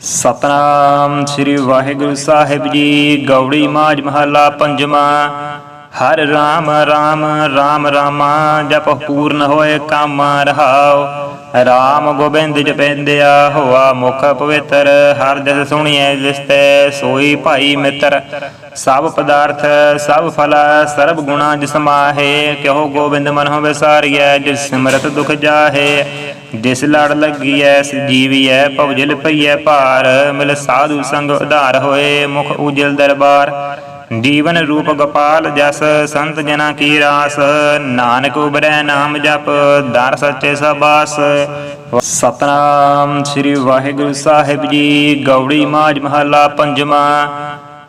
ਸਤਨਾਮ ਸ੍ਰੀ ਵਾਹਿਗੁਰੂ ਸਾਹਿਬ ਜੀ, ਗੌੜੀ ਮਾਝ ਮਹੱਲਾ ਪੰਜਵਾਂ। ਹਰ ਰਾਮ ਰਾਮ ਰਾਮ ਰਾਮਾ ਜਪ ਪੂਰਨ ਹੋਏ ਕੰਮ ਰਹਾਓ ਰਾਮ ਗੋਬਿੰਦ ਜਪੈਂਦਿਆ ਹੋਆ ਮੁਖ ਪਵਿੱਤਰ, ਹਰ ਜਸ ਸੁਣੀਐ ਜਿਸਤੇ ਸੋਈ ਭਾਈ ਮਿੱਤਰ। ਸਭ ਪਦਾਰਥ, ਸਭ ਫਲ, ਸਰਬ ਗੁਣਾ ਜਿਸ ਮਾਹੇ, ਕਿਉ ਗੋਬਿੰਦ ਮਨ ਹੋ ਵਿਸਾਰੀਐ, ਜਿਸ ਸਿਮਰਤ ਦੁਖ ਜਾਹੇ। ਜਿਸ ਲੜ ਲੱਗੀਐ ਜੀਵੀਐ ਭਵਜਲ ਪਈਐ ਭਾਰ। ਮਿਲ ਸਾਧੂ ਸੰਗ ਉਧਾਰ ਹੋਏ, ਮੁਖ ਉਜਲ ਦਰਬਾਰ। ਜੀਵਨ ਰੂਪ ਗੋਪਾਲ ਜਸ, ਸੰਤ ਜਨਾ ਕੀ ਰਾਸ। ਨਾਨਕ ਉਬਰੈ ਨਾਮ ਜਪ, ਦਰ ਸੱਚੇ ਸਬਾਸ। ਸਤਨਾਮ ਸ੍ਰੀ ਵਾਹਿਗੁਰੂ ਸਾਹਿਬ ਜੀ, ਗੌੜੀ ਮਾਝ ਮਹੱਲਾ ਪੰਜਵਾਂ।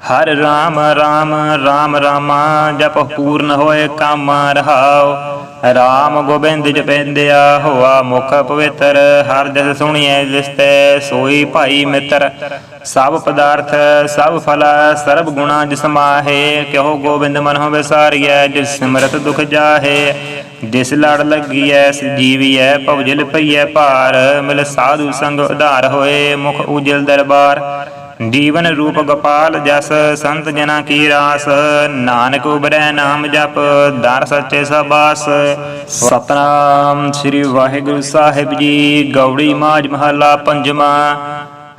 ਹਰ ਰਾਮ ਰਾਮ ਰਾਮ ਰਾਮਾ, ਜਪ ਪੂਰਨ ਹੋਏ ਕਾਮ ਰਹਾਓ। ਰਾਮ ਗੋਬਿੰਦ ਜਪੈਂਦਿਆ ਹੋਆ ਮੁਖ ਪਵਿੱਤਰ, ਹਰ ਜਸ ਸੁਣੀਐ ਜਿਸਤੇ ਸੋਈ ਭਾਈ ਮਿੱਤਰ। ਸਭ ਪਦਾਰਥ, ਸਭ ਫਲ, ਸਰਬ ਗੁਣਾ ਜਿਸ ਮਾਹੇ, ਕਿਉ ਗੋਬਿੰਦ ਮਨ ਹੋ ਵਿਸਾਰੀਐ ਜਿਸ ਸਿਮਰਤ ਦੁਖ ਜਾਹੇ। ਜਿਸ ਲੜ ਲੱਗੀਐ ਜੀਵੀਐ ਭਵਜਲ ਪਈਐ ਭਾਰ, ਮਿਲ ਸਾਧੂ ਸੰਗ ਉਧਾਰ ਹੋਏ, ਮੁਖ ਉਜਲ ਦਰਬਾਰ। ਜੀਵਨ ਰੂਪ ਗੋਪਾਲ ਜਸ ਸੰਤ ਜਨਾ ਕੀ ਰਾਸ, ਨਾਨਕ ਉਬਰੈ ਨਾਮ ਜਪ, ਦਰ ਸੱਚੇ ਸਬਾਸ। ਸਤਨਾਮ ਸ੍ਰੀ ਵਾਹਿਗੁਰੂ ਸਾਹਿਬ ਜੀ, ਗੌੜੀ ਮਾਝ ਮਹੱਲਾ ਪੰਜਵਾਂ।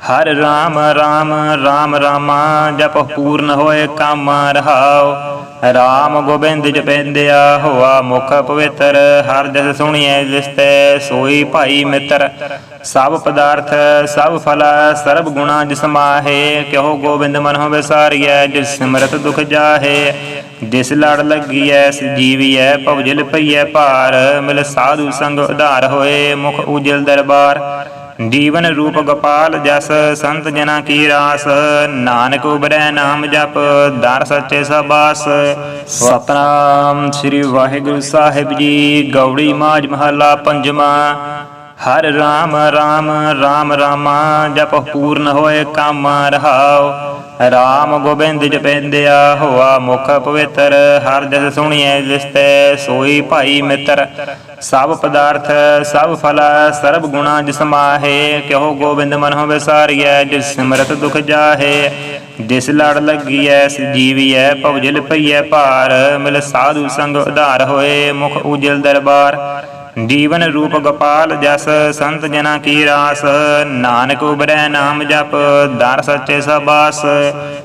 ਹਰ ਰਾਮ ਰਾਮ ਰਾਮ ਰਾਮਾ, ਜਪ ਪੂਰਨ ਹੋਏ ਕਾਮ ਰਹਾਓ ਰਾਮ ਗੋਬਿੰਦ ਜਪੈਂਦਿਆ ਹੋਆ ਮੁਖ ਪਵਿੱਤਰ, ਹਰ ਜਸ ਸੁਣੀਐ ਜਿਸਤੇ ਸੋਈ ਭਾਈ ਮਿੱਤਰ। ਸਭ ਪਦਾਰਥ, ਸਭ ਫਲ, ਸਰਬ ਗੁਣਾ ਜਿਸਮਾਹੇ ਕਿਉ ਗੋਬਿੰਦ ਮਨ ਹੋ ਵਿਸਾਰੀਐ ਜਿਸ ਸਿਮਰਤ ਦੁਖ ਜਾਹੇ। ਜਿਸ ਲੜ ਲੱਗੀਐ ਜੀਵੀਐ ਭਵਜਲ ਪਈਐ ਭਾਰ, ਮਿਲ ਸਾਧੂ ਸੰਗ ਉਧਾਰ ਹੋਏ, ਮੁਖ ਉਜਲ ਦਰਬਾਰ। ਜੀਵਨ ਰੂਪ ਗੋਪਾਲ ਜਸ ਸੰਤ ਜਨਾ ਕੀ ਰਾਸ, ਨਾਨਕ ਉਬਰੈ ਨਾਮ ਜਪ, ਦਰ ਸੱਚੇ ਸਬਾਸ। ਸਤਨਾਮ ਸ੍ਰੀ ਵਾਹਿਗੁਰੂ ਸਾਹਿਬ ਜੀ, ਗੌੜੀ ਮਾਝ ਮਹੱਲਾ ਪੰਜਵਾਂ। ਹਰ ਰਾਮ ਰਾਮ ਰਾਮ ਰਾਮਾ, ਜਪ ਪੂਰਨ ਹੋਏ ਕਾਮ ਰਹਾਓ ਰਾਮ ਗੋਬਿੰਦ ਜਪੈਂਦਿਆ ਹੋਆ ਮੁਖ ਪਵਿੱਤਰ, ਹਰ ਜਸ ਸੁਣੀਐ ਜਿਸਤੇ, ਸੋਈ ਭਾਈ ਮਿੱਤਰ। ਸਭ ਪਦਾਰਥ, ਸਭ ਫਲ, ਸਰਬ ਗੁਣਾ ਜਿਸ ਮਾਹੇ, ਕਿਉ ਗੋਬਿੰਦ ਮਨ ਹੋ ਵਿਸਾਰੀਐ ਜਿਸ ਸਿਮਰਤ ਦੁਖ ਜਾਹੇ। ਜਿਸ ਲੜ ਲੱਗੀਐ ਜੀਵੀਐ ਭਵਜਲ ਪਈਐ ਭਾਰ। ਮਿਲ ਸਾਧੂ ਸੰਗ ਉਧਾਰ ਹੋਏ, ਮੁਖ ਉਜਲ ਦਰਬਾਰ। ਜੀਵਨ ਰੂਪ ਗੋਪਾਲ ਜਸ, ਸੰਤ ਜਨਾ ਕੀ ਰਾਸ। ਨਾਨਕ ਉਬਰੈ ਨਾਮ ਜਪ, ਦਰ ਸੱਚੇ ਸਬਾਸ।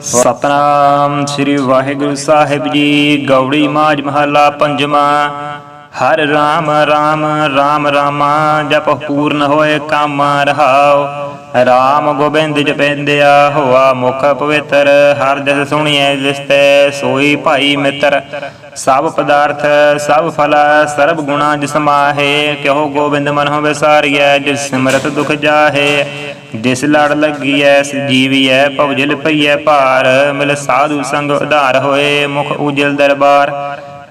ਸਤਨਾਮ ਸ੍ਰੀ ਵਾਹਿਗੁਰੂ ਸਾਹਿਬ ਜੀ, ਗੌੜੀ ਮਾਝ ਮਹੱਲਾ ਪੰਜਵਾਂ। ਹਰ ਰਾਮ ਰਾਮ ਰਾਮ ਰਾਮਾ, ਜਪ ਪੂਰਨ ਹੋਏ ਕਾਮ ਰਹਾਉ। ਰਾਮ ਗੋਬਿੰਦ ਜਪੈਂਦਿਆ ਹੋਆ ਮੁਖ ਪਵਿੱਤਰ, ਹਰ ਜਸ ਸੁਣੀਐ ਜਿਸਤੇ ਸੋਈ ਭਾਈ ਮਿੱਤਰ। ਸਭ ਪਦਾਰਥ, ਸਭ ਫਲ, ਸਰਬ ਗੁਣਾ ਜਿਸ ਮਾਹੇ, ਕਿਉ ਗੋਬਿੰਦ ਮਨ ਹੋ ਵਿਸਾਰੀਐ ਜਿਸ ਸਿਮਰਤ ਦੁਖ ਜਾਹੇ। ਜਿਸ ਲੜ ਲੱਗੀਐ ਜੀਵੀਐ ਭਵਜਲ ਪਈਐ ਭਾਰ, ਮਿਲ ਸਾਧੂ ਸੰਗ ਉਧਾਰ ਹੋਏ ਮੁਖ ਉਜਲ ਦਰਬਾਰ।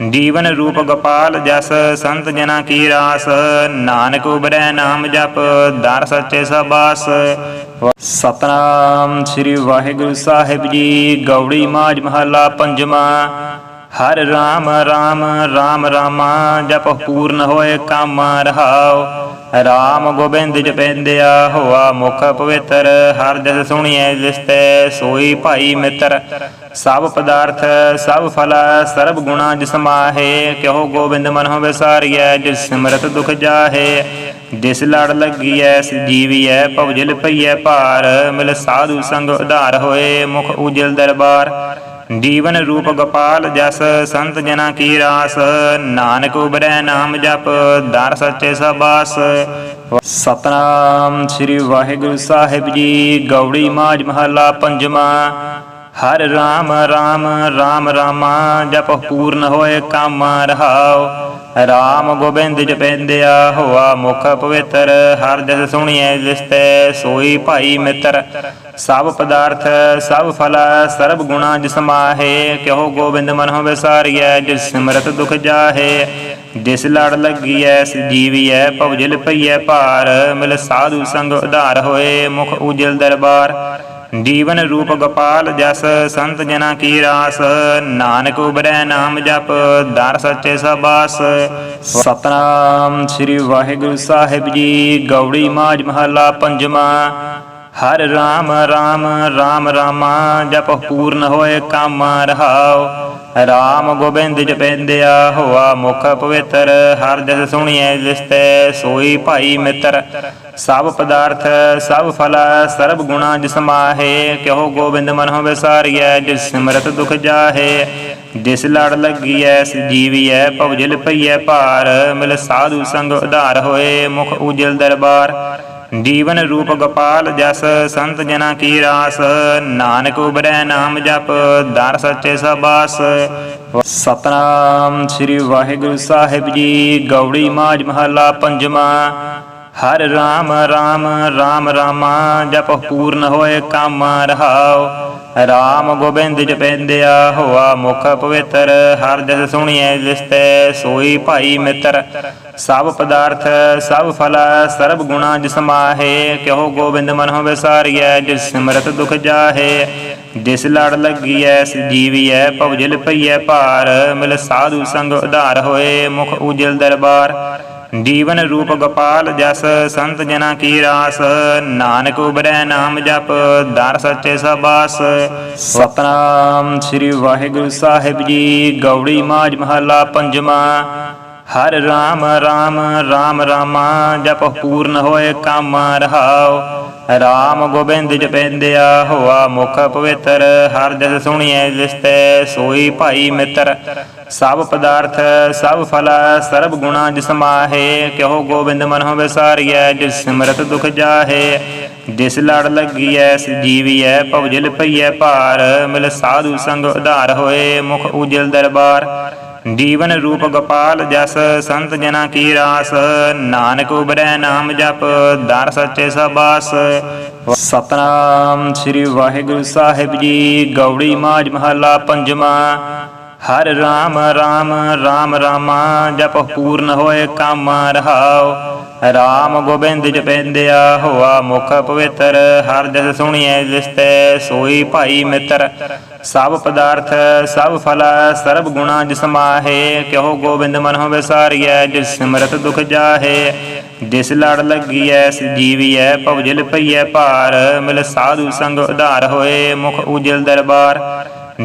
ਜੀਵਨ ਰੂਪ ਗੋਪਾਲ ਜਸ, ਸੰਤ ਜਨਾ ਕੀ ਰਾਸ। ਨਾਨਕ ਉਬਰੈ ਨਾਮ ਜਪ, ਦਰ ਸੱਚੇ ਸਬਾਸ। ਸਤਨਾਮ ਸ੍ਰੀ ਵਾਹਿਗੁਰੂ ਸਾਹਿਬ ਜੀ, ਗੌੜੀ ਮਾਝ ਮਹੱਲਾ ਪੰਜਵਾਂ। ਹਰ ਰਾਮ ਰਾਮ ਰਾਮ ਰਾਮਾ, ਜਪ ਪੂਰਨ ਹੋਏ ਕਾਮ ਰਹਾਉ। ਰਾਮ ਗੋਬਿੰਦ ਜਪੈਂਦਿਆ ਹੋਆ ਮੁਖ ਪਵਿੱਤਰ, ਹਰ ਜਸ ਸੁਣੀਐ ਜਿਸਤੇ ਸੋਈ ਭਾਈ ਮਿੱਤਰ। ਸਭ ਪਦਾਰਥ, ਸਭ ਫਲ, ਸਰਬ ਗੁਣਾ ਜਿਸ ਮਾਹੇ, ਕਿਉ ਗੋਬਿੰਦ ਮਨ ਹੋ ਵਿਸਾਰੀਐ ਜਿਸ ਸਿਮਰਤ ਦੁਖ ਜਾਹੇ। ਜਿਸ ਲੜ ਲੱਗੀਐ ਜੀਵੀਐ ਭਵਜਲ ਪਈਐ ਭਾਰ, ਮਿਲ ਸਾਧੂ ਸੰਗ ਉਧਾਰ ਹੋਏ ਮੁਖ ਉਜਲ ਦਰਬਾਰ। ਜੀਵਨ ਰੂਪ ਗੋਪਾਲ ਜਸ, ਸੰਤ ਜਨਾ ਕੀ ਰਾਸ। ਨਾਨਕ ਉਬਰੈ ਨਾਮ ਜਪ, ਦਰ ਸੱਚੇ ਸਬਾਸ। ਸਤਨਾਮ ਸ੍ਰੀ ਵਾਹਿਗੁਰੂ ਸਾਹਿਬ ਜੀ, ਗੌੜੀ ਮਾਝ ਮਹੱਲਾ ਪੰਜਵਾਂ। ਹਰ ਰਾਮ ਰਾਮ ਰਾਮ ਰਾਮਾ, ਜਪ ਪੂਰਨ ਹੋਏ ਕਾਮ ਰਹਾਉ ਰਾਮ ਗੋਬਿੰਦ ਜਪੈਂਦਿਆ ਹੋਆ ਮੁਖ ਪਵਿੱਤਰ, ਹਰ ਜਸ ਸੁਣੀਐ ਜਿਸਤੇ ਸੋਈ ਭਾਈ ਮਿੱਤਰ। ਸਭ ਪਦਾਰਥ, ਸਭ ਫਲ, ਸਰਬ ਗੁਣਾ ਜਿਸਮਾਹੇ ਕਿਉ ਗੋਬਿੰਦ ਮਨ ਹੋ ਵਿਸਾਰੀਐ ਜਿਸ ਸਿਮਰਤ ਦੁਖ ਜਾਹੇ। ਜਿਸ ਲੜ ਲੱਗੀਐ ਜੀਵੀਐ ਭਵਜਲ ਪਈਐ ਭਾਰ, ਮਿਲ ਸਾਧੂ ਸੰਗ ਉਧਾਰ ਹੋਏ, ਮੁਖ ਉਜਲ ਦਰਬਾਰ। ਜੀਵਨ ਰੂਪ ਗੋਪਾਲ ਜਸ, ਸੰਤ ਜਨਾ ਕੀ ਰਾਸ। ਨਾਨਕ ਉਬਰੈ ਨਾਮ ਜਪ, ਦਰ ਸੱਚੇ ਸਬਾਸ। ਸਤਨਾਮ ਸ੍ਰੀ ਵਾਹਿਗੁਰੂ ਸਾਹਿਬ ਜੀ, ਗੌੜੀ ਮਾਝ ਮਹੱਲਾ ਪੰਜਵਾਂ। ਹਰ ਰਾਮ ਰਾਮ ਰਾਮ ਰਾਮਾ, ਜਪ ਪੂਰਨ ਹੋਏ ਕੰਮ ਰਹਾਉ। ਰਾਮ ਗੋਬਿੰਦ ਜਪੇਂਦਿਆ ਹੋਆ ਮੁਖ ਪਵਿੱਤਰ, ਹਰ ਜਸ ਸੁਣੀਐ ਜਿਸਤੇ ਸੋਈ ਭਾਈ ਮਿੱਤਰ। ਸਭ ਪਦਾਰਥ, ਸਭ ਫਲ, ਸਰਬ ਗੁਣਾ ਜਿਸ ਮਾਹੇ ਗੋਬਿੰਦ ਮਨ ਹੋ ਵਿਸਾਰੀਐ ਜਿਸ ਸਿਮਰਤ ਦੁਖ ਜਾਹੇ। ਜਿਸ ਲੜ ਲੱਗੀਐ ਸਜੀਵੀਐ ਭਵਜਲ ਪਈਐ ਭਾਰ, ਮਿਲ ਸਾਧੂ ਸੰਗ ਉਧਾਰ ਹੋਏ, ਮੁਖ ਉਜਲ ਦਰਬਾਰ। ਜੀਵਨ ਰੂਪ ਗੋਪਾਲ ਜਸ, ਸੰਤ ਜਨਾ ਕੀ ਰਾਸ। ਨਾਨਕ ਉਬਰੈ ਨਾਮ ਜਪ, ਦਰ ਸੱਚੇ ਸਬਾਸ। ਸਤਨਾਮ ਸ੍ਰੀ ਵਾਹਿਗੁਰੂ ਸਾਹਿਬ ਜੀ, ਗੌੜੀ ਮਾਜ ਮਹੱਲਾ ਪੰਜਵਾਂ। ਹਰ ਰਾਮ ਰਾਮ ਰਾਮ ਰਾਮਾ, ਜਪ ਪੂਰਨ ਹੋਏ ਕਾਮ ਰਹਾਉ। ਰਾਮ ਗੋਬਿੰਦ ਜਪੇਂਦਿਆ ਹੋਆ ਮੁਖ ਪਵਿੱਤਰ, ਹਰ ਜਸ ਸੁਣੀਐ ਜਿਸਤੇ ਸੋਈ ਭਾਈ ਮਿੱਤਰ। ਸਭ ਪਦਾਰਥ, ਸਭ ਫਲ, ਸਰਬ ਗੁਣਾ ਜਿਸ ਮਾਹੇ ਕਿਹੋ ਗੋਬਿੰਦ ਮਨ ਹੋ ਵਿਸਾਰੀਐ ਜਿਸ ਸਿਮਰਤ ਦੁਖ ਜਾਹੇ। ਜਿਸ ਲੜ ਲੱਗੀਐ ਸਜੀਵੀਐ ਭਵਜਲ ਪਈਐ ਭਾਰ, ਮਿਲ ਸਾਧੂ ਸੰਗ ਉਧਾਰ ਹੋਏ, ਮੁਖ ਉਜਲ ਦਰਬਾਰ। ਜੀਵਨ ਰੂਪ ਗੋਪਾਲ ਜਸ, ਸੰਤ ਜਨਾ ਕੀ ਰਾਸ। ਨਾਨਕ ਉਬਰੈ ਨਾਮ ਜਪ, ਦਰ ਸੱਚੇ ਸਬਾਸ। ਸਤਨਾਮ ਸ੍ਰੀ ਵਾਹਿਗੁਰੂ ਸਾਹਿਬ ਜੀ, ਗੌੜੀ ਮਾਜ ਮਹੱਲਾ ਪੰਜਵਾਂ। ਹਰ ਰਾਮ ਰਾਮ ਰਾਮ ਰਾਮਾ, ਜਪ ਪੂਰਨ ਹੋਏ ਕਾਮ ਰਹਾਉ ਰਾਮ ਗੋਬਿੰਦ ਜਪੇਂਦਿਆ ਹੋਆ ਮੁਖ ਪਵਿੱਤਰ, ਹਰ ਜਸ ਸੁਣੀਐ ਜਿਸਤੇ ਸੋਈ ਭਾਈ ਮਿੱਤਰ। ਸਭ ਪਦਾਰਥ, ਸਭ ਫਲ, ਸਰਬ ਗੁਣਾ ਜਿਸ ਮਾਹੇ ਕਿਹੋ ਗੋਬਿੰਦ ਮਨ ਹੋ ਵਿਸਾਰੀਐ ਜਿਸ ਸਿਮਰਤ ਦੁਖ ਜਾਹੇ। ਜਿਸ ਲੜ ਲੱਗੀਐ ਸਜੀਵੀਐ ਭਵਜਲ ਪਈਐ ਭਾਰ, ਮਿਲ ਸਾਧੂ ਸੰਗ ਉਧਾਰ ਹੋਏ, ਮੁਖ ਉਜਲ ਦਰਬਾਰ। ਜੀਵਨ ਰੂਪ ਗੋਪਾਲ ਜਸ ਸੰਤ ਜਨਾ ਕੀ ਰਾਸ, ਨਾਨਕ ਉਬਰੈ ਨਾਮ ਜਪ, ਦਰ ਸੱਚੇ ਸਬਾਸ। ਸਤਨਾਮ ਸ੍ਰੀ ਵਾਹਿਗੁਰੂ ਸਾਹਿਬ ਜੀ, ਗੌੜੀ ਮਾਜ ਮਹੱਲਾ ਪੰਜਵਾਂ। ਹਰ ਰਾਮ ਰਾਮ ਰਾਮ ਰਾਮਾ ਜਪ ਪੂਰਨ ਹੋਏ ਕਾਮ ਰਹਾਓ ਰਾਮ ਗੋਬਿੰਦ ਜਪੇਂਦਿਆ ਹੋਆ ਮੁਖ ਪਵਿੱਤਰ, ਹਰ ਜਸ ਸੁਣੀਐ ਜਿਸਤੇ, ਸੋਈ ਭਾਈ ਮਿੱਤਰ। ਸਭ ਪਦਾਰਥ, ਸਭ ਫਲ, ਸਰਬ ਗੁਣਾ ਜਿਸ ਕਿਹੋ ਗੋਬਿੰਦ ਮਨ ਹੋ ਵਿਸਾਰੀਐ, ਜਿਸ ਸਿਮਰਤ ਦੁਖ ਜਾਹੇ। ਜਿਸ ਲੜ ਲੱਗੀਐ ਸਜੀਵੀਐ ਭਵਜਲ ਪਈਐ ਭਾਰ, ਮਿਲ ਸਾਧੂ ਸੰਗ ਉਧਾਰ ਹੋਏ, ਮੁਖ ਉਜਲ ਦਰਬਾਰ।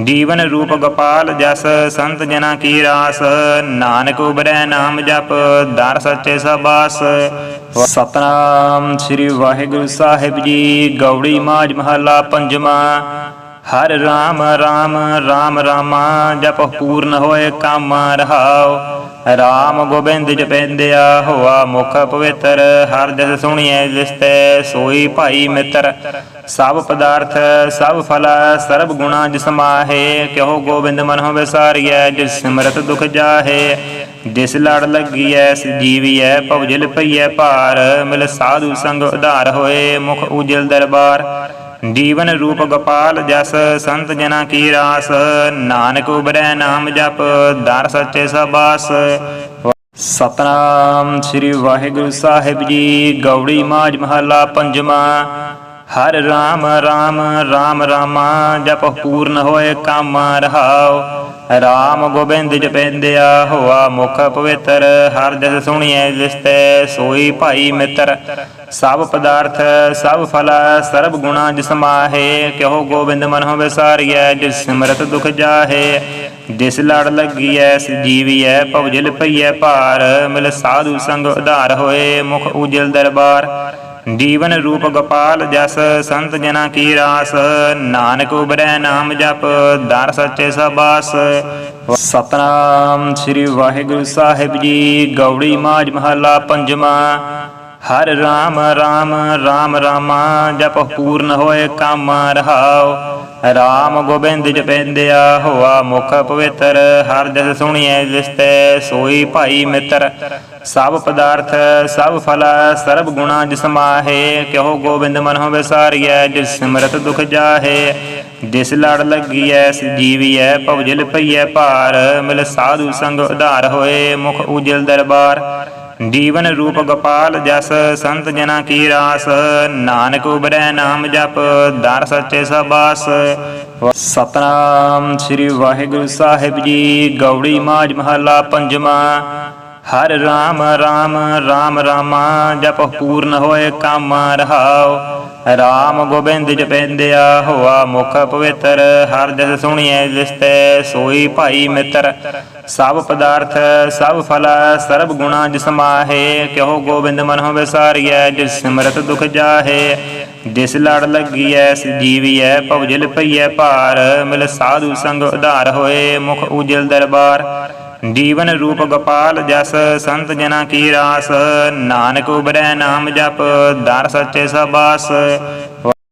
ਜੀਵਨ ਰੂਪ ਗੋਪਾਲ ਜਸ, ਸੰਤ ਜਨਾ ਕੀ ਰਾਸ। ਨਾਨਕ ਉਬਰੈ ਨਾਮ ਜਪ, ਦਰ ਸੱਚੇ ਸਬਾਸ। ਸਤਨਾਮ ਸ੍ਰੀ ਵਾਹਿਗੁਰੂ ਸਾਹਿਬ ਜੀ, ਗੌੜੀ ਮਾਜ ਮਹੱਲਾ ਪੰਜਵਾਂ। ਹਰ ਰਾਮ ਰਾਮ ਰਾਮ ਰਾਮਾ, ਜਪ ਪੂਰਨ ਹੋਏ ਕਾਮ ਰਹਾਉ। ਰਾਮ ਗੋਬਿੰਦ ਜਪੇਂਦਿਆ ਹੋਆ ਮੁਖ ਪਵਿੱਤਰ, ਹਰ ਜਸ ਸੁਣੀਐ ਜਿਸਤੇ ਸੋਈ ਭਾਈ ਮਿੱਤਰ। ਸਭ ਪਦਾਰਥ, ਸਭ ਫਲ, ਸਰਬ ਗੁਣਾ ਜਿਸ ਮਾਹੇ ਕਿਹੋ ਗੋਬਿੰਦ ਮਨ ਹੋ ਵਿਸਾਰੀਐ, ਜਿਸ ਸਿਮਰਤ ਦੁਖ ਜਾਹੇ। ਜਿਸ ਲੜ ਲੱਗੀਐ ਸਜੀਵੀਐ ਭਵਜਲ ਪਈਐ ਭਾਰ। ਮਿਲ ਸਾਧੂ ਸੰਗ ਉਧਾਰ ਹੋਏ, ਮੁਖ ਉਜਲ ਦਰਬਾਰ। ਜੀਵਨ ਰੂਪ ਗੋਪਾਲ ਜਸ, ਸੰਤ ਜਨਾ ਕੀ ਰਾਸ। ਨਾਨਕ ਉਬਰੈ ਨਾਮ ਜਪ, ਦਰ ਸੱਚੇ ਸਬਾਸ। ਸਤਨਾਮ ਸ੍ਰੀ ਵਾਹਿਗੁਰੂ ਸਾਹਿਬ ਜੀ, ਗੌੜੀ ਮਾਜ ਮਹੱਲਾ ਪੰਜਵਾਂ। ਹਰ ਰਾਮ ਰਾਮ ਰਾਮ ਰਾਮਾ, ਜਪ ਪੂਰਨ ਹੋਏ ਕਾਮ ਰਹਾਉ। ਰਾਮ ਗੋਬਿੰਦ ਜਪੇਂਦਿਆ ਹੋਆ ਮੁਖ ਪਵਿੱਤਰ, ਹਰ ਜਸ ਸੁਣੀਐ ਜਿਸਤੇ ਸੋਈ ਭਾਈ ਮਿੱਤਰ। ਸਭ ਪਦਾਰਥ, ਸਭ ਫਲ, ਸਰਬ ਗੁਣਾ ਜਿਸਮਾਹੇ ਕਿਹੋ ਗੋਬਿੰਦ ਮਨ ਹੋ ਵਿਸਾਰੀਐ ਜਿਸ ਸਿਮਰਤ ਦੁਖ ਜਾਹੇ। ਜਿਸ ਲੜ ਲੱਗੀਐ ਸਜੀਵੀਐ ਭਵਜਲ ਪਈਐ ਭਾਰ, ਮਿਲ ਸਾਧੂ ਸੰਗ ਉਧਾਰ ਹੋਏ, ਮੁਖ ਉਜਲ ਦਰਬਾਰ। ਜੀਵਨ ਰੂਪ ਗੋਪਾਲ ਜਸ ਸੰਤ ਜਨਾ ਕੀ ਰਾਸ, ਨਾਨਕ ਉਬਰੈ ਨਾਮ ਜਪ, ਦਰ ਸੱਚੇ ਸਬਾਸ। ਸਤਨਾਮ ਸ੍ਰੀ ਵਾਹਿਗੁਰੂ ਸਾਹਿਬ ਜੀ, ਗੌੜੀ ਮਾਜ ਮਹੱਲਾ ਪੰਜਵਾਂ। ਹਰ ਰਾਮ ਰਾਮ ਰਾਮ ਰਾਮਾ ਜਪ ਪੂਰਨ ਹੋਏ ਕਾਮ ਰਹਾਉ। ਰਾਮ ਗੋਬਿੰਦ ਜਪੇਂਦਿਆ ਹੋਆ ਮੁਖ ਪਵਿੱਤਰ, ਹਰ ਜਸ ਸੁਣੀਐ ਜਿਸਤੇ ਸੋਈ ਭਾਈ ਮਿੱਤਰ। ਸਭ ਪਦਾਰਥ, ਸਭ ਫਲ, ਸਰਬ ਗੁਣਾ ਜਿਸ ਮਾਹੇ ਕਿਹੋ ਗੋਬਿੰਦ ਮਨ ਹੋ ਵਿਸਾਰੀਐ ਜਿਸ ਸਿਮਰਤ ਦੁਖ ਜਾਹੇ। ਜਿਸ ਲੜ ਲੱਗੀਐ ਸਜੀਵੀਐ ਭਵਜਲ ਪਈਐ ਭਾਰ, ਮਿਲ ਸਾਧੂ ਸੰਗ ਉਧਾਰ ਹੋਏ, ਮੁਖ ਉਜਲ ਦਰਬਾਰ। ਜੀਵਨ ਰੂਪ ਗੋਪਾਲ ਜਸ ਸੰਤ ਜਨਾ ਕੀ ਰਾਸ, ਨਾਨਕ ਉਬਰੈ ਨਾਮ ਜਪ, ਦਰ ਸੱਚੇ ਸਬਾਸ। ਸਤਨਾਮ ਸ੍ਰੀ ਵਾਹਿਗੁਰੂ ਸਾਹਿਬ ਜੀ, ਗੌੜੀ ਮਾਜ ਮਹੱਲਾ ਪੰਜਵਾਂ। ਹਰ ਰਾਮ ਰਾਮ ਰਾਮ ਰਾਮਾ ਜਪ ਪੂਰਨ ਹੋਏ ਕਾਮ ਰਹਾਉ। ਰਾਮ ਗੋਬਿੰਦ ਜਪੈਂਦਿਆ ਹੋਆ ਮੁਖ ਪਵਿੱਤਰ, ਹਰ ਜਸ ਸੁਣੀਐ ਜਿਸਤੈ ਸੋਈ ਭਾਈ ਮਿੱਤਰ। ਸਭ ਪਦਾਰਥ, ਸਭ ਫਲ, ਸਰਬ ਗੁਣਾ ਜਿਸ ਮਾਹੇ, ਕਿਉ ਗੋਬਿੰਦ ਮਨ ਹੋ ਵਿਸਾਰੀਐ, ਜਿਸ ਸਿਮਰਤ ਦੁਖ ਜਾਹੇ। ਜਿਸ ਲੜ ਲੱਗੀਐ ਜੀਵੀਐ ਭਵਜਲ ਪਈਐ ਭਾਰ, ਮਿਲ ਸਾਧੂ ਸੰਗ ਉਧਾਰ ਹੋਏ, ਮੁਖ ਉਜਲ ਦਰਬਾਰ। ਜੀਵਨ ਰੂਪ ਗੋਪਾਲ ਜਸ, ਸੰਤ ਜਨਾ ਕੀ ਰਾਸ। ਨਾਨਕ ਉਬਰੈ ਨਾਮ ਜਪ, ਦਰ ਸੱਚੇ ਸਬਾਸ।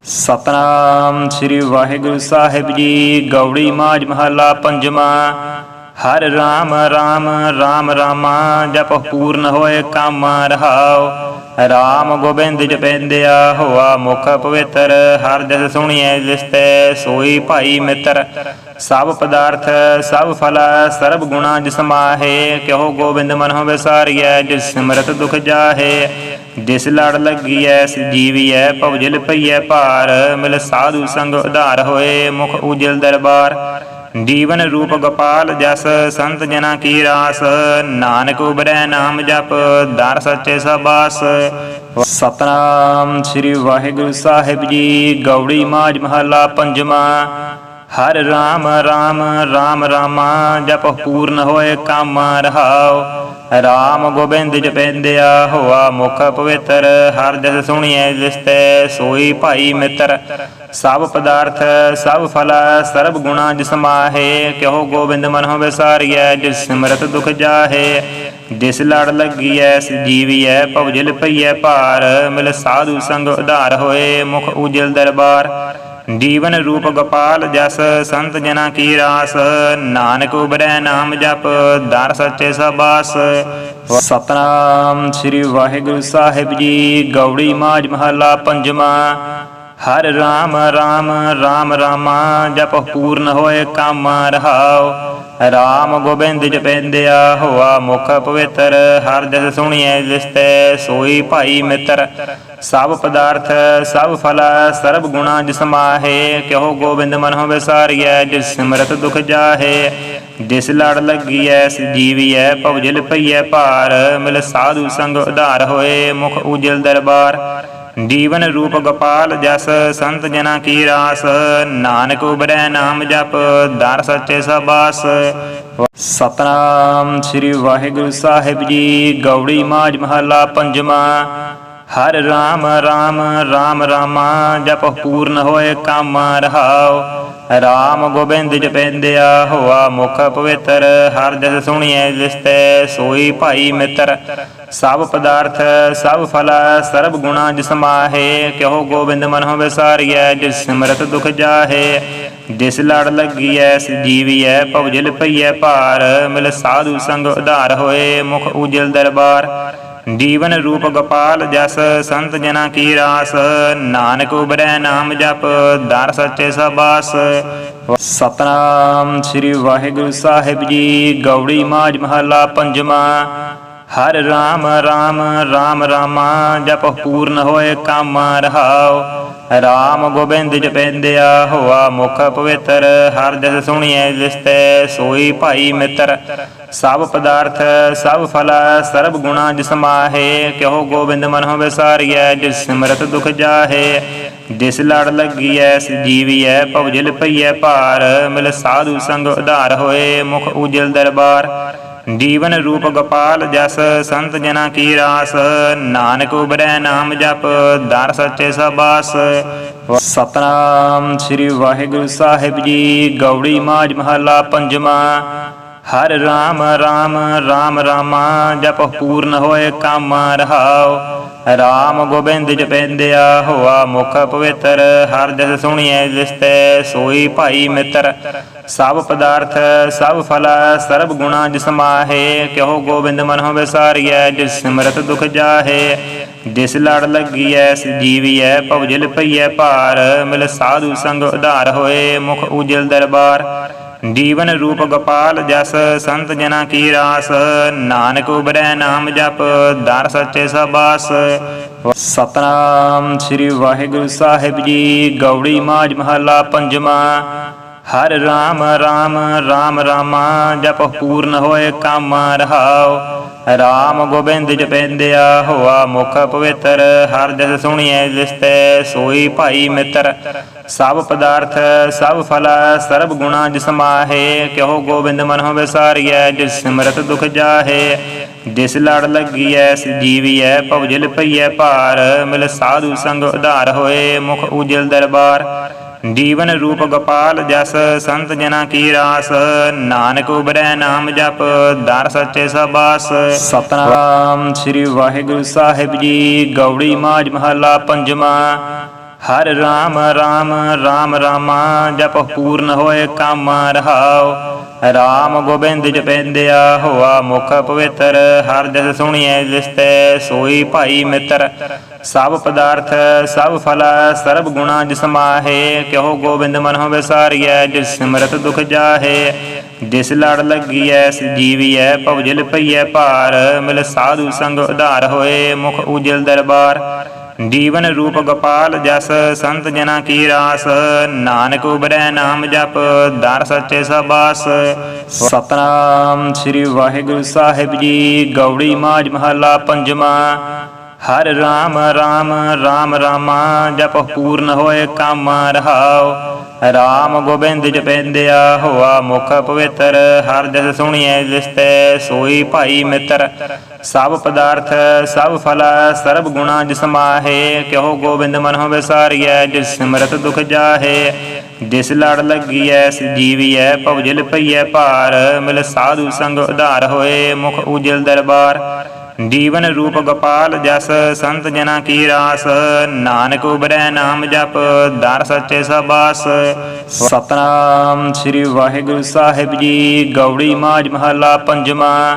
ਸਤਨਾਮ ਸ੍ਰੀ ਵਾਹਿਗੁਰੂ ਸਾਹਿਬ ਜੀ, ਗੌੜੀ ਮਾਜ ਮਹੱਲਾ ਪੰਜਵਾਂ। ਹਰ ਰਾਮ ਰਾਮ ਰਾਮ ਰਾਮਾ, ਜਪ ਪੂਰਨ ਹੋਏ ਕਾਮ ਰਹਾਉ। ਰਾਮ ਗੋਬਿੰਦ ਜਪੈਂਦਿਆ ਹੋਆ ਮੁਖ ਪਵਿੱਤਰ, ਹਰ ਜਸ ਸੁਣੀਐ ਜਿਸਤੈ, ਸੋਈ ਭਾਈ ਮਿੱਤਰ। ਸਭ ਪਦਾਰਥ, ਸਭ ਫਲ, ਸਰਬ ਗੁਣਾ ਜਿਸਮਾਹੇ ਕਿਉ ਗੋਬਿੰਦ ਮਨ ਹੋ ਵਿਸਾਰੀਐ, ਜਿਸ ਸਿਮਰਤ ਦੁਖ ਜਾਹੇ। ਜਿਸ ਲੜ ਲੱਗੀਐ ਜੀਵੀਐ ਭਵਜਲ ਪਈਐ ਭਾਰ, ਮਿਲ ਸਾਧੂ ਸੰਗ ਉਧਾਰ ਹੋਏ ਮੁਖ ਉਜਲ ਦਰਬਾਰ। ਜੀਵਨ ਰੂਪ ਗੋਪਾਲ ਜਸ ਸੰਤ ਜਨਾ ਕੀ ਰਾਸ, ਨਾਨਕ ਉਬਰੈ ਨਾਮ ਜਪ, ਦਰ ਸੱਚੇ ਸਬਾਸ। ਸਤਨਾਮ ਸ੍ਰੀ ਵਾਹਿਗੁਰੂ ਸਾਹਿਬ ਜੀ, ਗੌੜੀ ਮਾਜ ਮਹੱਲਾ ਪੰਜਵਾਂ। ਹਰ ਰਾਮ ਰਾਮ ਰਾਮ ਰਾਮਾ ਜਪ ਪੂਰਨ ਹੋਏ ਕਾਮ ਰਹਾਉ। ਰਾਮ ਗੋਬਿੰਦ ਜਪੈਂਦਿਆ ਹੋਆ ਮੁਖ ਪਵਿੱਤਰ, ਹਰ ਜਸ ਸੁਣੀਐ ਜਿਸਤੈ ਸੋਈ ਭਾਈ ਮਿੱਤਰ। ਸਭ ਪਦਾਰਥ, ਸਭ ਫਲ, ਸਰਬ ਗੁਣਾ ਜਿਸ ਮਾਹੇ, ਕਿਉ ਗੋਬਿੰਦ ਮਨ ਹੋ ਵਿਸਾਰੀਐ ਜਿਸ ਸਿਮਰਤ ਦੁਖ ਜਾਹੇ। ਜਿਸ ਲੜ ਲੱਗੀਐ ਜੀਵੀਐ ਭਵਜਲ ਪਈਐ ਭਾਰ, ਮਿਲ ਸਾਧੂ ਸੰਗ ਉਧਾਰ ਹੋਏ, ਮੁਖ ਉਜਲ ਦਰਬਾਰ। ਜੀਵਨ ਰੂਪ ਗੋਪਾਲ ਜਸ ਸੰਤ ਜਨਾ ਕੀ ਰਾਸ, ਨਾਨਕ ਉਬਰੈ ਨਾਮ ਜਪ, ਦਰ ਸੱਚੇ ਸਬਾਸ। ਸਤਨਾਮ ਸ੍ਰੀ ਵਾਹਿਗੁਰੂ ਸਾਹਿਬ ਜੀ, ਗੌੜੀ ਮਾਜ ਮਹੱਲਾ ਪੰਜਵਾਂ। ਹਰ ਰਾਮ ਰਾਮ ਰਾਮ ਰਾਮਾ ਜਪ ਪੂਰਨ ਹੋਏ ਕਾਮ ਰਹਾਓ ਰਾਮ ਗੋਬਿੰਦ ਜਪੈਂਦਿਆ ਹੋਆ ਮੁਖ ਪਵਿੱਤਰ, ਹਰ ਜਸ ਸੁਣੀਐ ਜਿਸਤੈ ਸੋਈ ਭਾਈ ਮਿੱਤਰ। ਸਭ ਪਦਾਰਥ, ਸਭ ਫਲ, ਸਰਬ ਗੁਣਾ ਜਿਸ ਮਾਹੇ, ਕਿਉ ਗੋਬਿੰਦ ਮਨ ਹੋ ਵਿਸਾਰੀਐ ਜਿਸ ਸਿਮਰਤ ਦੁਖ ਜਾਹੇ। ਜਿਸ ਲੜ ਲੱਗੀਐ ਜੀਵੀਐ ਭਵਜਲ ਪਈਐ ਭਾਰ, ਮਿਲ ਸਾਧੂ ਸੰਗ ਉਧਾਰ ਹੋਏ, ਮੁਖ ਉਜਲ ਦਰਬਾਰ। ਜੀਵਨ ਰੂਪ ਗੋਪਾਲ ਜਸ, ਸੰਤ ਜਨਾ ਕੀ ਰਾਸ। ਨਾਨਕ ਉਬਰੈ ਨਾਮ ਜਪ, ਦਰ ਸੱਚੇ ਸਬਾਸ। ਸਤਨਾਮ ਸ੍ਰੀ ਵਾਹਿਗੁਰੂ ਸਾਹਿਬ ਜੀ, ਗੌੜੀ ਮਾਜ ਮਹੱਲਾ ਪੰਜਵਾਂ। ਹਰ ਰਾਮ ਰਾਮ ਰਾਮ ਰਾਮਾ, ਜਪ ਪੂਰਨ ਹੋਏ ਕਾਮ ਰਹਾਉ ਰਾਮ ਗੋਬਿੰਦ ਜਪੈਂਦਿਆ ਹੋਆ ਮੁਖ ਪਵਿੱਤਰ, ਹਰ ਜਸ ਸੁਣੀਐ ਜਿਸਤੈ ਸੋਈ ਭਾਈ ਮਿੱਤਰ। ਸਭ ਪਦਾਰਥ, ਸਭ ਫਲ, ਸਰਬ ਗੁਣਾ ਜਿਸ ਮਾਹੇ, ਕਿਉ ਗੋਬਿੰਦ ਮਨ ਹੋ ਵਿਸਾਰੀਐ ਜਿਸ ਸਿਮਰਤ ਦੁਖ ਜਾਹੇ। ਜਿਸ ਲੜ ਲੱਗੀਐ ਜੀਵੀਐ ਭਵਜਲ ਪਈਐ ਭਾਰ, ਮਿਲ ਸਾਧੂ ਸੰਗ ਉਧਾਰ ਹੋਏ, ਮੁਖ ਉਜਲ ਦਰਬਾਰ। ਜੀਵਨ ਰੂਪ ਗੋਪਾਲ ਜਸ ਸੰਤ ਜਨਾ ਕੀ ਰਾਸ, ਨਾਨਕ ਉਬਰੈ ਨਾਮ ਜਪ, ਦਰ ਸੱਚੇ ਸਬਾਸ। ਸਤਨਾਮ ਸ੍ਰੀ ਵਾਹਿਗੁਰੂ ਸਾਹਿਬ ਜੀ, ਗੌੜੀ ਮਾਜ ਮਹੱਲਾ ਪੰਜਵਾਂ। ਹਰ ਰਾਮ ਰਾਮ ਰਾਮ ਰਾਮਾ, ਜਪ ਪੂਰਨ ਹੋਏ ਕਾਮ ਰਹਾਓ ਰਾਮ ਗੋਬਿੰਦ ਜਪੈਂਦਿਆ ਹੋਆ ਮੁਖ ਪਵਿੱਤਰ, ਹਰ ਜਸ ਸੁਣੀਐ ਜਿਸਤੈ ਸੋਈ ਭਾਈ ਮਿੱਤਰ। ਸਭ ਪਦਾਰਥ, ਸਭ ਫਲ, ਸਰਬ ਗੁਣਾ ਜਿਸ ਮਾਹੇ, ਕਿਉ ਗੋਬਿੰਦ ਮਨ ਹੋ ਵਿਸਾਰੀਐ ਜਿਸ ਸਿਮਰਤ ਦੁਖ ਜਾਹੇ। ਜਿਸ ਲੜ ਲੱਗੀਐ ਜੀਵੀਐ ਭਵਜਲ ਪਈਐ ਭਾਰ, ਮਿਲ ਸਾਧੂ ਸੰਗ ਉਧਾਰ ਹੋਏ, ਮੁਖ ਉਜਲ ਦਰਬਾਰ। ਜੀਵਨ ਰੂਪ ਗੋਪਾਲ ਜਸ ਸੰਤ ਜਨਾ ਕੀ ਰਾਸ, ਨਾਨਕ ਉਬਰੈ ਨਾਮ ਜਪ, ਦਰ ਸੱਚੇ ਸਬਾਸ। ਸਤਨਾਮ ਸ੍ਰੀ ਵਾਹਿਗੁਰੂ ਸਾਹਿਬ ਜੀ, ਗੌੜੀ ਮਾਜ ਮਹੱਲਾ ਪੰਜਵਾਂ। ਹਰ ਰਾਮ ਰਾਮ ਰਾਮ ਰਾਮਾ, ਜਪ ਪੂਰਨ ਹੋਏ ਕਾਮ ਰਹਾਓ ਰਾਮ ਗੋਬਿੰਦ ਜਪੈਂਦਿਆ ਹੋਆ ਮੁਖ ਪਵਿੱਤਰ, ਹਰ ਜਸ ਸੁਣੀਐ ਜਿਸਤੈ, ਸੋਈ ਭਾਈ ਮਿੱਤਰ। ਸਭ ਪਦਾਰਥ, ਸਭ ਫਲ, ਸਰਬ ਗੁਣਾ ਜਿਸ ਮਾਹੇ, ਕਿਉ ਗੋਬਿੰਦ ਮਨ ਹੋ ਵਿਸਾਰੀਐ ਜਿਸ ਸਿਮਰਤ ਦੁਖ ਜਾਹੇ। ਜਿਸ ਲੜ ਲੱਗੀਐ ਜੀਵੀਐ ਭਵਜਲ ਪਈਐ ਭਾਰ, ਮਿਲ ਸਾਧੂ ਸੰਗ ਉਧਾਰ ਹੋਏ, ਮੁਖ ਉਜਲ ਦਰਬਾਰ। ਜੀਵਨ ਰੂਪ ਗੋਪਾਲ ਜਸ, ਸੰਤ ਜਨਾ ਕੀ ਰਾਸ। ਨਾਨਕ ਉਬਰੈ ਨਾਮ ਜਪ, ਦਰ ਸੱਚੇ ਸਬਾਸ। ਸਤਨਾਮ ਸ੍ਰੀ ਵਾਹਿਗੁਰੂ ਸਾਹਿਬ ਜੀ, ਗੌੜੀ ਮਾਜ ਮਹੱਲਾ ਪੰਜਵਾਂ। ਹਰ ਰਾਮ ਰਾਮ ਰਾਮ ਰਾਮਾ, ਜਪ ਪੂਰਨ ਹੋਏ ਕਾਮ ਰਹਾਓ ਰਾਮ ਗੋਬਿੰਦ ਜਪੈਂਦਿਆ ਹੋਆ ਮੁਖ ਪਵਿੱਤਰ, ਹਰ ਜਸ ਸੁਣੀਐ ਜਿਸਤੈ, ਸੋਈ ਭਾਈ ਮਿੱਤਰ। ਸਭ ਪਦਾਰਥ, ਸਭ ਫਲ, ਸਰਬ ਗੁਣਾ ਜਿਸ ਕਿਹੋ ਗੋਬਿੰਦ ਮਨ ਹੋ ਵਿਸਾਰੀਐ ਜਿਸ ਸਿਮਰਤ ਦੁਖ ਜਾਹੇ। ਜਿਸ ਲੜ ਲੱਗੀਐ ਸਜੀਵੀਐ ਭਵਜਲ ਪਈਐ ਭਾਰ। ਮਿਲ ਸਾਧੂ ਸੰਗ ਉਧਾਰ ਹੋਏ, ਮੁਖ ਉਜਲ ਦਰਬਾਰ। ਜੀਵਨ ਰੂਪ ਗੋਪਾਲ ਜਸ, ਸੰਤ ਜਨਾ ਕੀ ਰਾਸ। ਨਾਨਕ ਉਬਰੈ ਨਾਮ ਜਪ, ਦਰ ਸੱਚੇ ਸਬਾਸ। ਸਤਨਾਮ ਸ੍ਰੀ ਵਾਹਿਗੁਰੂ ਸਾਹਿਬ ਜੀ, ਗੌੜੀ ਮਾਜ ਮਹੱਲਾ ਪੰਜਵਾਂ। ਹਰ ਰਾਮ ਰਾਮ ਰਾਮ ਰਾਮਾ, ਜਪ ਪੂਰਨ ਹੋਏ ਕਾਮ ਰਹਾਉ ਰਾਮ ਗੋਬਿੰਦ ਜਪੈਂਦਿਆ ਹੋਆ ਮੁਖ ਪਵਿੱਤਰ, ਹਰ ਜਸ ਸੁਣੀਐ ਜਿਸਤੈ ਸੋਈ ਭਾਈ ਮਿੱਤਰ। ਸਭ ਪਦਾਰਥ, ਸਭ ਫਲ, ਸਰਬ ਗੁਣਾ ਜਿਸ ਮਾਹੇ ਕਿਹੋ ਗੋਬਿੰਦ ਮਨ ਹੋ ਵਿਸਾਰੀਐ ਜਿਸ ਸਿਮਰਤ ਦੁਖ ਜਾਹੇ। ਜਿਸ ਲੜ ਲੱਗੀਐ ਸਜੀਵੀਐ ਭਵਜਲ ਪਈਐ ਭਾਰ, ਮਿਲ ਸਾਧੂ ਸੰਗ ਉਧਾਰ ਹੋਏ, ਮੁਖ ਉਜਲ ਦਰਬਾਰ। ਜੀਵਨ ਰੂਪ ਗੋਪਾਲ ਜਸ ਸੰਤ ਜਨਾ ਕੀ ਰਾਸ, ਨਾਨਕ ਉਬਰੈ ਨਾਮ ਜਪ, ਦਰ ਸੱਚੇ ਸਬਾਸ। ਸਤਨਾਮ ਸ੍ਰੀ ਵਾਹਿਗੁਰੂ ਸਾਹਿਬ ਜੀ, ਗੌੜੀ ਮਾਜ ਮਹੱਲਾ ਪੰਜਵਾਂ। ਹਰ ਰਾਮ ਰਾਮ ਰਾਮ ਰਾਮਾ ਜਪ ਪੂਰਨ ਹੋਏ ਕਾਮ ਰਹਾਉ। ਰਾਮ ਗੋਬਿੰਦ ਜਪੈਂਦਿਆ ਹੋਆ ਮੁਖ ਪਵਿੱਤਰ, ਹਰ ਜਸ ਸੁਣੀਐ ਜਿਸਤੈ ਸੋਈ ਭਾਈ ਮਿੱਤਰ। ਸਭ ਪਦਾਰਥ, ਸਭ ਫਲ, ਸਰਬ ਗੁਣਾ ਜਿਸ ਮਾਹੇ ਗੋਬਿੰਦ ਮਨ ਹੋ ਵਿਸਾਰੀਐ ਜਿਸ ਸਿਮਰਤ ਦੁਖ ਜਾਹੇ। ਜਿਸ ਲੜ ਲੱਗੀਐ ਸਜੀਵੀਐ ਭਵਜਲ ਪਈਐ ਭਾਰ, ਮਿਲ ਸਾਧੂ ਸੰਗ ਉਧਾਰ ਹੋਏ, ਮੁਖ ਉਜਲ ਦਰਬਾਰ। ਜੀਵਨ ਰੂਪ ਗੋਪਾਲ ਜਸ ਸੰਤ ਜਨਾ ਕੀ ਰਾਸ, ਨਾਨਕ ਉਬਰੈ ਨਾਮ ਜਪ, ਦਰ ਸੱਚੇ ਸਬਾਸ। ਸਤਨਾਮ ਸ੍ਰੀ ਵਾਹਿਗੁਰੂ ਸਾਹਿਬ ਜੀ, ਗੌੜੀ ਮਾਜ ਮਹੱਲਾ ਪੰਜਵਾਂ।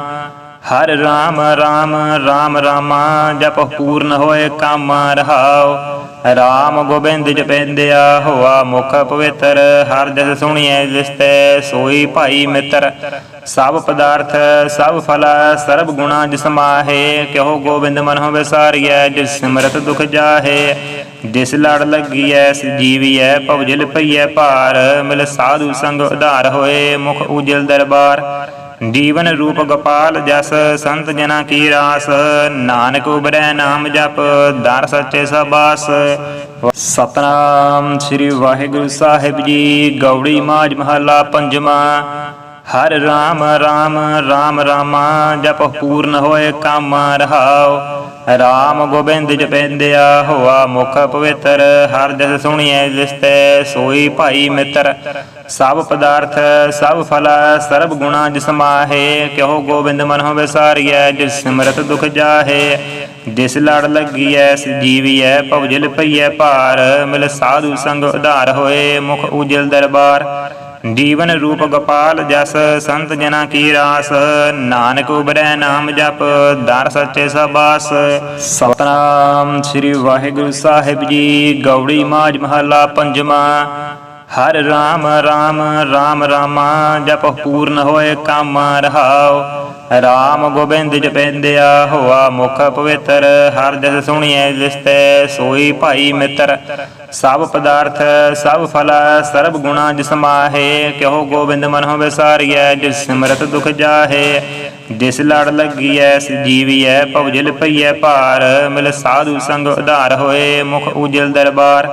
ਹਰ ਰਾਮ ਰਾਮ ਰਾਮ ਰਾਮਾ, ਜਪ ਪੂਰਨ ਹੋਏ ਕਾਮ ਰਹਾਉ। ਰਾਮ ਗੋਬਿੰਦ ਜਪੈਂਦਿਆ ਹੋਆ ਮੁਖ ਪਵਿੱਤਰ, ਹਰ ਜਸ ਸੁਣੀਐ ਜਿਸਤੈ ਸੋਈ ਭਾਈ ਮਿੱਤਰ। ਸਭ ਪਦਾਰਥ, ਸਭ ਫਲ, ਸਰਬ ਗੁਣਾ ਜਿਸ ਮਾਹੇ ਕਿਹੋ ਗੋਬਿੰਦ ਮਨ ਹੋ ਵਿਸਾਰੀਐ ਜਿਸ ਸਿਮਰਤ ਦੁਖ ਜਾਹੇ। ਜਿਸ ਲੜ ਲੱਗੀਐ ਸਜੀਵੀਐ ਭਵਜਲ ਪਈਐ ਭਾਰ, ਮਿਲ ਸਾਧੂ ਸੰਗ ਉਧਾਰ ਹੋਏ, ਮੁਖ ਉਜਲ ਦਰਬਾਰ। ਜੀਵਨ ਰੂਪ ਗੋਪਾਲ ਜਸ ਸੰਤ ਜਨਾ ਕੀ ਰਾਸ, ਨਾਨਕ ਉਬਰੈ ਨਾਮ ਜਪ, ਦਰ ਸੱਚੇ ਸਬਾਸ। ਸਤਨਾਮ ਸ੍ਰੀ ਵਾਹਿਗੁਰੂ ਸਾਹਿਬ ਜੀ, ਗੌੜੀ ਮਾਜ ਮਹੱਲਾ ਪੰਜਵਾਂ। ਹਰ ਰਾਮ ਰਾਮ ਰਾਮ ਰਾਮਾ ਜਪ ਪੂਰਨ ਹੋਏ ਕਾਮ ਰਹਾਉ। ਰਾਮ ਗੋਬਿੰਦ ਜਪੈਂਦਿਆ ਹੋਆ ਮੁਖ ਪਵਿੱਤਰ, ਹਰ ਜਸ ਸੁਣੀਐ ਜਿਸਤੈ ਸੋਈ ਭਾਈ ਮਿੱਤਰ। ਸਭ ਪਦਾਰਥ, ਸਭ ਫਲ, ਸਰਬ ਗੁਣਾ ਜਿਸ ਮਾਹੇ ਕਿਹੋ ਗੋਬਿੰਦ ਮਨ ਹੋ ਵਿਸਾਰੀਐ, ਜਿਸ ਸਿਮਰਤ ਦੁਖ ਜਾਹੇ। ਜਿਸ ਲੜ ਲੱਗੀਐ ਸਜੀਵੀਐ ਭਵਜਲ ਪਈਐ ਭਾਰ। ਮਿਲ ਸਾਧੂ ਸੰਗ ਉਧਾਰ ਹੋਏ, ਮੁਖ ਉਜਲ ਦਰਬਾਰ। ਜੀਵਨ ਰੂਪ ਗੋਪਾਲ ਜਸ, ਸੰਤ ਜਨਾ ਕੀ ਰਾਸ। ਨਾਨਕ ਉਬਰੈ ਨਾਮ ਜਪ, ਦਰ ਸੱਚੇ ਸਬਾਸ। ਸਤਨਾਮ ਸ੍ਰੀ ਵਾਹਿਗੁਰੂ ਸਾਹਿਬ ਜੀ, ਗੌੜੀ ਮਾਜ ਮਹੱਲਾ ਪੰਜਵਾਂ। ਹਰ ਰਾਮ ਰਾਮ ਰਾਮ ਰਾਮਾ, ਜਪ ਪੂਰਨ ਹੋਏ ਕਾਮ ਰਹਾਉ। ਰਾਮ ਗੋਬਿੰਦ ਜਪੈਂਦਿਆ ਹੋਆ ਮੁਖ ਪਵਿੱਤਰ, ਹਰ ਜਸ ਸੁਣੀਐ ਜਿਸਤੈ ਸੋਈ ਭਾਈ ਮਿੱਤਰ। ਸਭ ਪਦਾਰਥ, ਸਭ ਫਲ, ਸਰਬ ਗੁਣਾ ਜਿਸ ਮਾਹੇ ਕਿਹੋ ਗੋਬਿੰਦ ਮਨ ਹੋ ਵਿਸਾਰੀਐ, ਜਿਸ ਸਿਮਰਤ ਦੁਖ ਜਾਹੇ। ਜਿਸ ਲੜ ਲੱਗੀਐ ਸਜੀਵੀਐ ਭਵਜਲ ਪਈਐ ਭਾਰ। ਮਿਲ ਸਾਧੂ ਸੰਗ ਉਧਾਰ ਹੋਏ ਮੁਖ ਉਜਲ ਦਰਬਾਰ।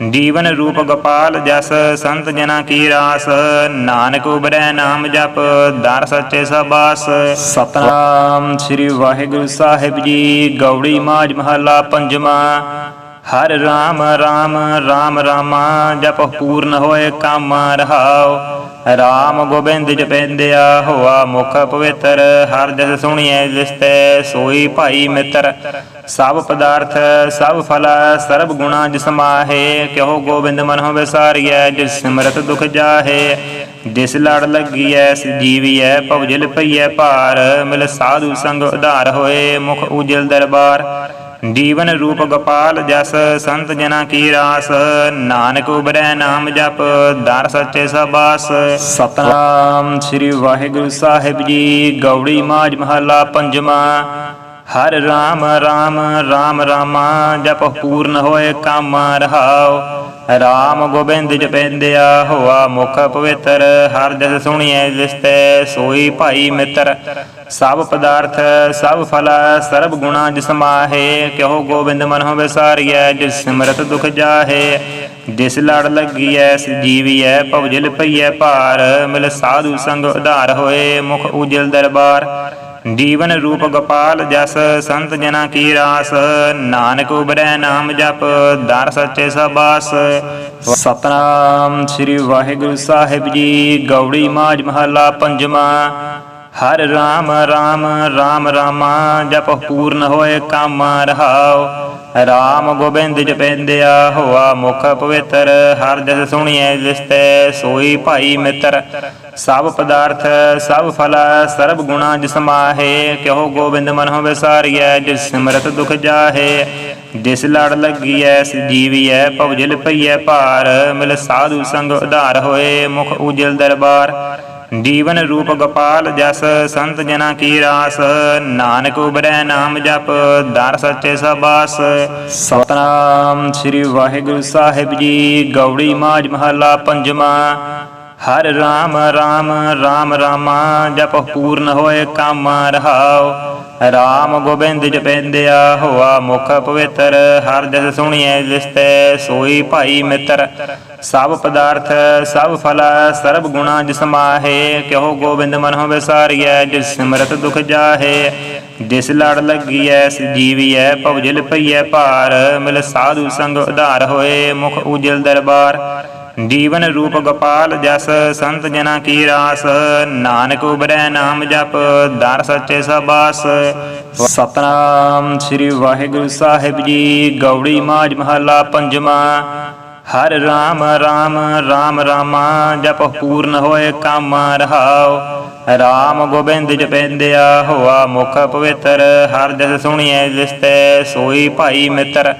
ਜੀਵਨ ਰੂਪ ਗੋਪਾਲ ਜਸ, ਸੰਤ ਜਨਾ ਕੀ ਰਾਸ। ਨਾਨਕ ਉਬਰੈ ਨਾਮ ਜਪ, ਦਰ ਸੱਚੇ ਸਬਾਸ। ਸਤਨਾਮ ਸ੍ਰੀ ਵਾਹਿਗੁਰੂ ਸਾਹਿਬ ਜੀ, ਗੌੜੀ ਮਾਜ ਮਹੱਲਾ ਪੰਜਵਾਂ। ਹਰ ਰਾਮ ਰਾਮ ਰਾਮ ਰਾਮਾ, ਜਪ ਪੂਰਨ ਹੋਏ ਕਾਮ ਰਹਾਉ। ਰਾਮ ਗੋਬਿੰਦ ਜਪੈਂਦਿਆ ਹੋਆ ਮੁਖ ਪਵਿੱਤਰ, ਹਰ ਜਸ ਸੁਣੀਐ ਜਿਸਤੈ ਸੋਈ ਭਾਈ ਮਿੱਤਰ। ਸਭ ਪਦਾਰਥ, ਸਭ ਫਲ, ਸਰਬ ਗੁਣਾ ਜਿਸ ਮਾਹੇ ਕਿਹੋ ਗੋਬਿੰਦ ਮਨ ਹੋ ਵਿਸਾਰੀਐ ਜਿਸ ਸਿਮਰਤ ਦੁਖ ਜਾਹੇ। ਜਿਸ ਲੜ ਲੱਗੀਐ ਸਜੀਵੀਐ ਭਵਜਲ ਪਈਐ ਭਾਰ, ਮਿਲ ਸਾਧੂ ਸੰਗ ਉਧਾਰ ਹੋਏ, ਮੁਖ ਉਜਲ ਦਰਬਾਰ। ਜੀਵਨ ਰੂਪ ਗੋਪਾਲ ਜਸ ਸੰਤ ਜਨਾ ਕੀ ਰਾਸ, ਨਾਨਕ ਉਬਰੈ ਨਾਮ ਜਪ, ਦਰ ਸੱਚੇ ਸਬਾਸ। ਸਤਨਾਮ ਸ੍ਰੀ ਵਾਹਿਗੁਰੂ ਸਾਹਿਬ ਜੀ, ਗੌੜੀ ਮਾਜ ਮਹੱਲਾ ਪੰਜਵਾਂ। ਹਰ ਰਾਮ ਰਾਮ ਰਾਮ ਰਾਮਾ ਜਪ ਪੂਰਨ ਹੋਏ ਕਾਮ ਰਹਾਉ। ਰਾਮ ਗੋਬਿੰਦ ਜਪੈਂਦਿਆ ਹੋਆ ਮੁਖ ਪਵਿੱਤਰ, ਹਰ ਜਸ ਸੁਣੀਐ ਜਿਸਤੇ ਸੋਈ ਭਾਈ ਮਿੱਤਰ। ਸਭ ਪਦਾਰਥ, ਸਭ ਫਲ, ਸਰਬ ਗੁਣਾ ਜਿਸ ਮਾਹੇ, ਕਿਉ ਗੋਬਿੰਦ ਮਨ ਹੋ ਵਿਸਾਰੀਐ ਜਿਸ ਸਿਮਰਤ ਦੁਖ ਜਾਹੇ। ਜਿਸ ਲੜ ਲੱਗੀਐ ਜੀਵੀਐ ਭਵਜਲ ਪਈਐ ਭਾਰ, ਮਿਲ ਸਾਧੂ ਸੰਗ ਉਧਾਰ ਹੋਏ, ਮੁਖ ਉਜਲ ਦਰਬਾਰ। ਜੀਵਨ ਰੂਪ ਗੋਪਾਲ ਜਸ ਸੰਤ ਜਨਾ ਕੀ ਰਾਸ, ਨਾਨਕ ਉਬਰੈ ਨਾਮ ਜਪ, ਦਰ ਸੱਚੇ ਸਬਾਸ। ਸਤਨਾਮ ਸ੍ਰੀ ਵਾਹਿਗੁਰੂ ਸਾਹਿਬ ਜੀ, ਗੌੜੀ ਮਾਜ ਮਹੱਲਾ ਪੰਜਵਾਂ। ਹਰ ਰਾਮ ਰਾਮ ਰਾਮ ਰਾਮਾ, ਜਪ ਪੂਰਨ ਹੋਏ ਕਾਮ ਰਹਾਓ ਰਾਮ ਗੋਬਿੰਦ ਜਪੈਂਦਿਆ ਹੋਆ ਮੁਖ ਪਵਿੱਤਰ, ਹਰ ਜਸ ਸੁਣੀਐ ਜਿਸਤੇ ਸੋਈ ਭਾਈ ਮਿੱਤਰ। ਸਭ ਪਦਾਰਥ, ਸਭ ਫਲ, ਸਰਬ ਗੁਣਾ ਜਿਸਮਾਹੇ ਕਿਉ ਗੋਬਿੰਦ ਮਨ ਹੋ ਵਿਸਾਰੀਐ ਜਿਸ ਸਿਮਰਤ ਦੁਖ ਜਾਹੇ। ਜਿਸ ਲੜ ਲੱਗੀਐ ਜੀਵੀਐ ਭਵਜਲ ਪਈਐ ਭਾਰ। ਮਿਲ ਸਾਧੂ ਸੰਗ ਉਧਾਰ ਹੋਏ ਮੁਖ ਉਜਲ ਦਰਬਾਰ। ਜੀਵਨ ਰੂਪ ਗੋਪਾਲ ਜਸ ਸੰਤ ਜਨਾ ਕੀ ਰਾਸ, ਨਾਨਕ ਉਬਰੈ ਨਾਮ ਜਪ, ਦਰ ਸੱਚੇ ਸਬਾਸ। ਸਤਨਾਮ ਸ੍ਰੀ ਵਾਹਿਗੁਰੂ ਸਾਹਿਬ ਜੀ, ਗੌੜੀ ਮਾਜ ਮਹੱਲਾ ਪੰਜਵਾਂ। ਹਰ ਰਾਮ ਰਾਮ ਰਾਮ ਰਾਮਾ, ਜਪ ਪੂਰਨ ਹੋਏ ਕਾਮ ਰਹਾਉ। ਰਾਮ ਗੋਬਿੰਦ ਜਪੈਂਦਿਆ ਹੋਆ ਮੁਖ ਪਵਿੱਤਰ, ਹਰ ਜਸ ਸੁਣੀਐ ਜਿਸਤੇ ਸੋਈ ਭਾਈ ਮਿੱਤਰ। ਸਭ ਪਦਾਰਥ, ਸਭ ਫਲ, ਸਰਬ ਗੁਣਾ ਜਿਸ ਕਿਹੋ ਗੋਬਿੰਦ ਮਨ ਹੋ ਵਿਸਾਰੀਐ, ਜਿਸ ਸਿਮਰਤ ਦੁਖ ਜਾਹੇ। ਜਿਸ ਲੜ ਲੱਗੀਐ ਜੀਵੀਐ ਭਵਜਲ ਪਈਐ ਭਾਰ। ਮਿਲ ਸਾਧੂ ਸੰਗ ਉਧਾਰ ਹੋਏ, ਮੁਖ ਉਜਲ ਦਰਬਾਰ। ਜੀਵਨ ਰੂਪ ਗੋਪਾਲ ਜਸ, ਸੰਤ ਜਨਾ ਕੀ ਰਾਸ। ਨਾਨਕ ਉਬਰੈ ਨਾਮ ਜਪ, ਦਰ ਸੱਚੇ ਸਬਾਸ। ਸਤਨਾਮ ਸ੍ਰੀ ਵਾਹਿਗੁਰੂ ਸਾਹਿਬ ਜੀ, ਗੌੜੀ ਮਾਜ ਮਹੱਲਾ ਪੰਜਵਾਂ। ਹਰ ਰਾਮ ਰਾਮ ਰਾਮ ਰਾਮਾ, ਜਪ ਪੂਰਨ ਹੋਏ ਕਾਮ ਰਹਾਉ ਰਾਮ ਗੋਬਿੰਦ ਜਪੈਂਦਿਆ ਹੋਆ ਮੁਖ ਪਵਿੱਤਰ, ਹਰ ਜਸ ਸੁਣੀਐ ਜਿਸਤੇ ਸੋਈ ਭਾਈ ਮਿੱਤਰ।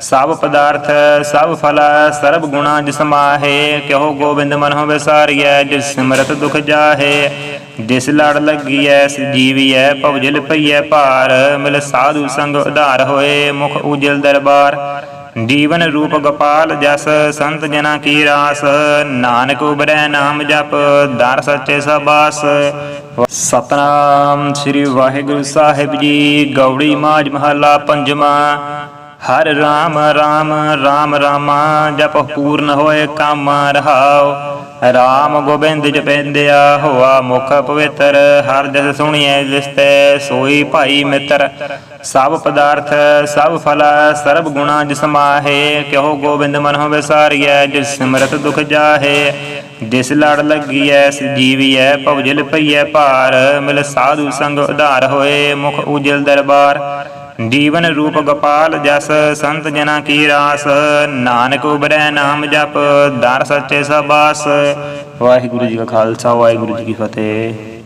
ਸਭ ਪਦਾਰਥ, ਸਭ ਫਲ, ਸਰਬ ਗੁਣਾ ਜਿਸ ਮਾਹੇ, ਕਿਉ ਗੋਬਿੰਦ ਮਨ ਹੋ ਵਿਸਾਰੀਐ ਜਿਸ ਸਿਮਰਤ ਦੁਖ ਜਾਹੇ। ਜਿਸ ਲੜ ਲੱਗੀਐ ਜੀਵੀਐ ਭਵਜਲ ਪਈਐ ਭਾਰ। ਮਿਲ ਸਾਧੂ ਸੰਗ ਉਧਾਰ ਹੋਏ, ਮੁਖ ਉਜਲ ਦਰਬਾਰ। ਜੀਵਨ ਰੂਪ ਗੋਪਾਲ ਜਸ ਸੰਤ ਜਨਾ ਕੀ ਰਾਸ, ਨਾਨਕ ਉਬਰੈ ਨਾਮ ਜਪ, ਦਰ ਸੱਚੇ ਸਬਾਸ। ਸਤਨਾਮ ਸ੍ਰੀ ਵਾਹਿਗੁਰੂ ਸਾਹਿਬ ਜੀ, ਗੌੜੀ ਮਾਜ ਮਹੱਲਾ ਪੰਜਵਾਂ। ਹਰ ਰਾਮ ਰਾਮ ਰਾਮ ਰਾਮਾ, ਜਪ ਪੂਰਨ ਹੋਏ ਕਾਮ ਰਹਾਉ। ਰਾਮ ਗੋਬਿੰਦ ਜਪੈਂਦਿਆ ਹੋਆ ਮੁਖ ਪਵਿੱਤਰ, ਹਰ ਜਸ ਸੁਣੀਐ ਜਿਸਤੇ ਸੋਈ ਭਾਈ ਮਿੱਤਰ। ਸਭ ਪਦਾਰਥ, ਸਭ ਫਲ, ਸਰਬ ਗੁਣਾ ਜਿਸ ਮਾਹੇ, ਕਿਉ ਗੋਬਿੰਦ ਮਨ ਹੋ ਵਿਸਾਰੀਐ, ਜਿਸ ਸਿਮਰਤ ਦੁਖ ਜਾਹੇ। ਜਿਸ ਲੜ ਲੱਗੀਐ ਜੀਵੀਐ ਭਵਜਲ ਪਈਐ ਭਾਰ, ਮਿਲ ਸਾਧੂ ਸੰਗ ਉਧਾਰ ਹੋਏ, ਮੁਖ ਉਜਲ ਦਰਬਾਰ। ਜੀਵਨ ਰੂਪ ਗੋਪਾਲ ਜਸ, ਸੰਤ ਜਨਾ ਕੀ ਰਾਸ। ਨਾਨਕ ਉਬਰੈ ਨਾਮ ਜਪ, ਦਰ ਸੱਚੇ ਸਬਾਸ। ਵਾਹਿਗੁਰੂ ਜੀ ਕਾ ਖਾਲਸਾ, ਵਾਹਿਗੁਰੂ ਜੀ ਕੀ ਫਤਿਹ।